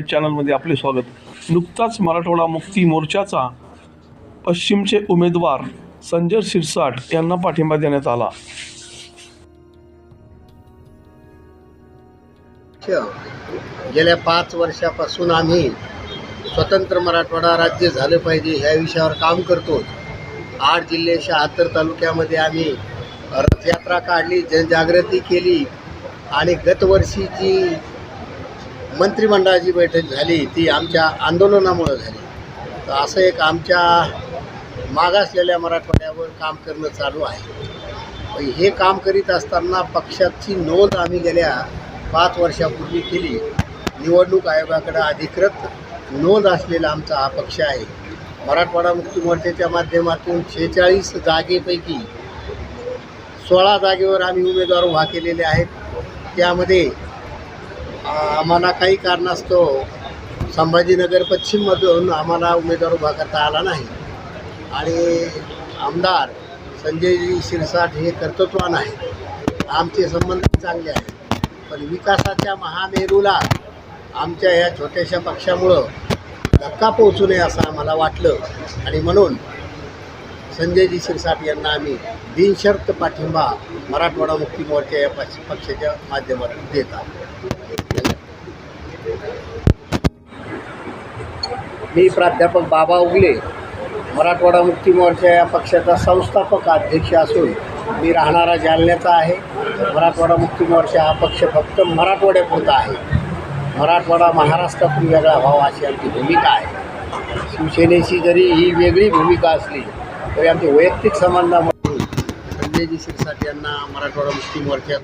चॅनलमध्ये आपले स्वागत. नुकताच मराठवाडा मुक्ती मोर्चाचा पश्चिमचे उमेदवार संजय शिरसाट यांना पाठिंबा देण्यात आला. गेल्या पाच वर्षापासून आम्ही स्वतंत्र मराठवाडा राज्य झालं पाहिजे ह्या विषयावर काम करतो. आठ जिल्हे शहात्तर तालुक्यामध्ये आम्ही रथयात्रा काढली जनजागृती केली आणि गतवर्षी जी मंत्रिमंडळाची बैठक झाली ती आमच्या आंदोलनामुळं झाली. तर असं एक आमच्या मागासलेल्या मराठवाड्यावर काम करणं चालू आहे. हे काम करीत असताना पक्षाची नोंद आम्ही गेल्या पाच वर्षापूर्वी केली. निवडणूक आयोगाकडे अधिकृत नोंद असलेला आमचा हा पक्ष आहे. मराठवाडा मुक्ती मोर्चाच्या माध्यमातून शेहेचाळीस जागेपैकी सोळा जागेवर आम्ही उमेदवार उभा केलेले आहेत. त्यामध्ये आम्हाला काही कारणास्तव संभाजीनगर पश्चिममधून आम्हाला उमेदवार उभा करता आला नाही. आणि आमदार संजयजी शिरसाट हे कर्तृत्वान आहेत. आमचे संबंध चांगले आहेत. पण विकासाच्या महामेरूला आमच्या ह्या छोट्याशा पक्षामुळं धक्का पोहोचू नये असं आम्हाला वाटलं. आणि म्हणून संजयजी शिरसाट यांना आम्ही बिनशर्त पाठिंबा मराठवाडा मुक्ती मोर्चा या पक्षाच्या माध्यमातून देत आहोत. मी प्राध्यापक बाबा उगले मराठवाडा मुक्ती मोर्चा या पक्षाचा संस्थापक अध्यक्ष असून मी राहणारा जालन्याचा आहे. मराठवाडा मुक्ती मोर्चा हा पक्ष फक्त मराठवाड्यापुरता आहे. मराठवाडा महाराष्ट्रातून वेगळा व्हावा अशी आमची भूमिका आहे. शिवसेनेची जरी ही वेगळी भूमिका असली तरी आमच्या वैयक्तिक संबंधामधून संजयजी शिरसाट यांना मराठवाडा मुक्ती मोर्चात